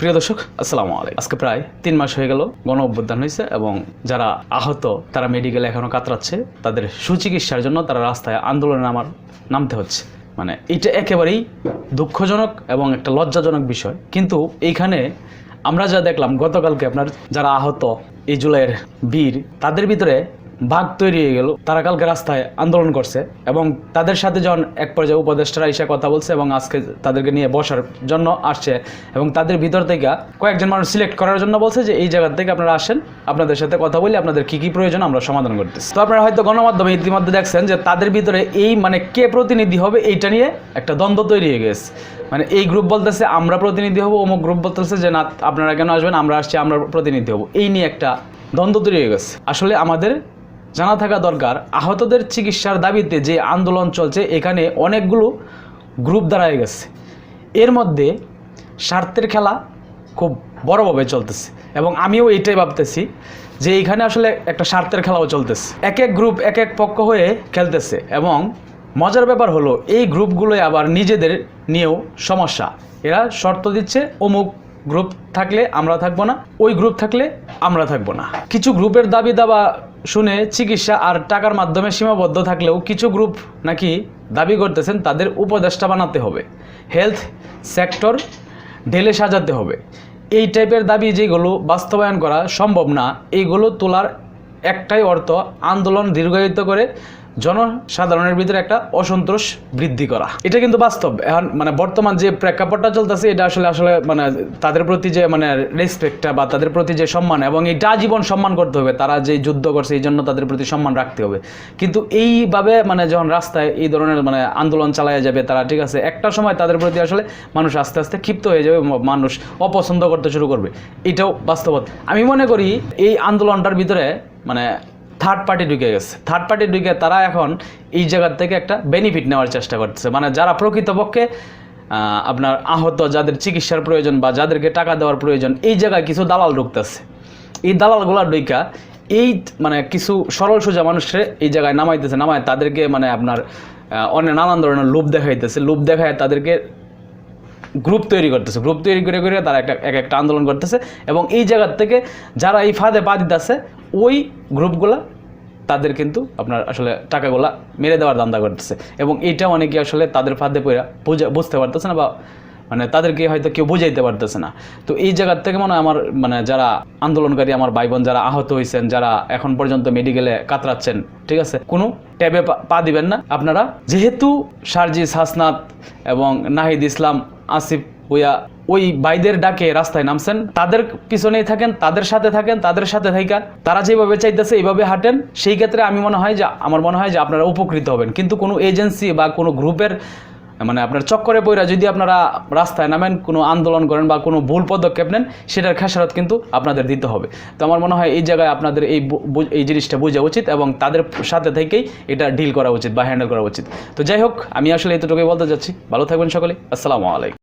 প্রিয় দর্শক, আসসালামু আলাইকুম। আজকে প্রায় তিন মাস হয়ে গেল, গণ অভ্যুত্থান হয়েছে এবং যারা আহত, তারা মেডিকেলে এখনও কাতরাচ্ছে, তাদের সুচিকিৎসার জন্য তারা রাস্তায় আন্দোলনে নামার, নামতে হচ্ছে। মানে এটা একেবারেই দুঃখজনক এবং একটা লজ্জাজনক বিষয়। কিন্তু এইখানে আমরা যা দেখলাম, গতকালকে আপনার যারা আহত, এই জুলাইয়ের বীর, তাদের ভিতরে ভাগ তৈরি হয়ে গেল। তারা কালকে রাস্তায় আন্দোলন করছে এবং তাদের সাথে যখন এক পর্যায়ে উপদেষ্টারা এসে কথা বলছে এবং আজকে তাদেরকে নিয়ে বসার জন্য আসছে এবং তাদের ভিতর থেকে কয়েকজন মানুষ সিলেক্ট করার জন্য বলছে যে, এই জায়গা থেকে আপনারা আসেন, আপনাদের সাথে কথা বলি, আপনাদের কী কী প্রয়োজন আমরা সমাধান করতেছি। তো আপনারা হয়তো গণমাধ্যমে ইতিমধ্যে দেখছেন যে, তাদের ভিতরে এই মানে কে প্রতিনিধি হবে, এইটা নিয়ে একটা দ্বন্দ্ব তৈরি হয়ে গেছে। মানে এই গ্রুপ বলতেছে, আমরা প্রতিনিধি হব, অমুক গ্রুপ বলতেছে যে, না, আপনারা কেন আসবেন? আমরা আসছি, আমরা প্রতিনিধি হব। এই নিয়ে একটা দ্বন্দ্ব তৈরি হয়ে গেছে। আসলে আমাদের জানা থাকা দরকার, আহতদের চিকিৎসার দাবিতে যে আন্দোলন চলছে, এখানে অনেকগুলো গ্রুপ দাঁড়ায় গেছে। এর মধ্যে স্বার্থের খেলা খুব বড়ভাবে চলতেছে এবং আমিও এইটাই ভাবতেছি যে এইখানে আসলে একটা স্বার্থের খেলাও চলতেছে। এক এক গ্রুপ এক এক পক্ষ হয়ে খেলতেছে এবং মজার ব্যাপার হলো, এই গ্রুপগুলোই আবার নিজেদের নিয়েও সমস্যা। এরা শর্ত দিচ্ছে, অমুক গ্রুপ থাকলে আমরা থাকব না, ওই গ্রুপ থাকলে আমরা থাকব না। কিছু গ্রুপের দাবি দাবা শুনে চিকিৎসা আর টাকার মাধ্যমে সীমাবদ্ধ থাকলেও কিছু গ্রুপ নাকি দাবি করতেছেন, তাদের উপদেষ্টা বানাতে হবে। হেলথ সেক্টর ঢেলে সাজাতে হবে। এই টাইপের দাবি যেগুলো বাস্তবায়ন করা সম্ভব না এইগুলো তোলার একটাই অর্থ আন্দোলন দীর্ঘায়িত করে জনসাধারণের ভিতরে একটা অসন্তোষ বৃদ্ধি করা। এটা কিন্তু বাস্তব। এখন মানে বর্তমান যে প্রেক্ষাপটটা চলতেছে, এটা আসলে আসলে মানে তাদের প্রতি যে মানে রেসপেক্টটা বা তাদের প্রতি যে সম্মান এবং এটা জীবন সম্মান করতে হবে, তারা যে যুদ্ধ করছে, এই জন্য তাদের প্রতি সম্মান রাখতে হবে। কিন্তু এইভাবে মানে যখন রাস্তায় এই ধরনের মানে আন্দোলন চালায়া যাবে, তারা ঠিক আছে, একটা সময় তাদের প্রতি আসলে মানুষ আস্তে আস্তে ক্ষিপ্ত হয়ে যাবে মানুষ অপছন্দ করতে শুরু করবে। এটাও বাস্তবতা। আমি মনে করি এই আন্দোলনটার ভিতরে মানে থার্ড পার্টি ঢুকে গেছে। থার্ড পার্টি ঢুকে তারা এখন এই জায়গার থেকে একটা বেনিফিট নেওয়ার চেষ্টা করতেছে। মানে যারা প্রকৃতপক্ষে আপনার আহত, যাদের চিকিৎসার প্রয়োজন বা যাদেরকে টাকা দেওয়ার প্রয়োজন, এই জায়গায় কিছু দালাল ঢুকতেছে। এই দালালগুলা ঢুকা এই মানে কিছু সরল সোজা মানুষের এই জায়গায় নামাইতেছে, নামায় তাদেরকে মানে আপনার অনেক নানান ধরনের লোভ দেখাইতেছে। লোভ দেখায় তাদেরকে গ্রুপ তৈরি করতেছে। গ্রুপ তৈরি করে করে তারা একটা, এক একটা আন্দোলন করতেছে। এবং এই জায়গার থেকে যারা এই ফাঁদে পা দিতেছে ওই গ্রুপগুলা তাদের কিন্তু আপনার আসলে টাকাগুলা মেরে দেওয়ার দান্দা করতেছে। এবং এটা অনেকে আসলে তাদের ফাঁদে পড়া বুঝা, বুঝতে পারতেছে না বা মানে তাদেরকে হয়তো কেউ বুঝাইতে পারতেছে না। তো এই জায়গার থেকে মনে আমার মানে যারা আন্দোলনকারী, আমার ভাই বোন যারা আহত হয়েছেন যারা এখন পর্যন্ত মেডিকেলে কাতরাচ্ছেন, ঠিক আছে? কোনো ট্যাবে পা- পা দিবেন না। আপনারা যেহেতু সার্জিস হাসনাত এবং নাহিদ ইসলাম আসিফ ভুইয়া ওই ভাইদের ডাকে রাস্তায় নামছেন। তাদের পিছনেই থাকেন, তাদের সাথে থাকেন, তাদের সাথে থাকেন তারা যেভাবে চাইতেছে, এইভাবে হাঁটেন। সেই ক্ষেত্রে আমি মনে হয় যে, আমার মনে হয় যে আপনারা উপকৃত হবেন। কিন্তু কোনো এজেন্সি বা কোনো গ্রুপের মানে আপনার চক্করে পইরা যদি আপনারা রাস্তায় নামেন, কোনো আন্দোলন করেন বা কোনো ভুল পদক্ষেপ নেন, সেটার খেসারত কিন্তু আপনাদের দিতে হবে। তো আমার মনে হয় এই জায়গায় আপনাদের এই এই জিনিসটা বোঝা উচিত এবং তাদের সাথে থেকেই এটা ডিল করা উচিত বা হ্যান্ডেল করা উচিত। তো যাই হোক, আমি আসলে এতটুকুই বলতে যাচ্ছি। ভালো থাকবেন সকলে। আসসালামু আলাইকুম।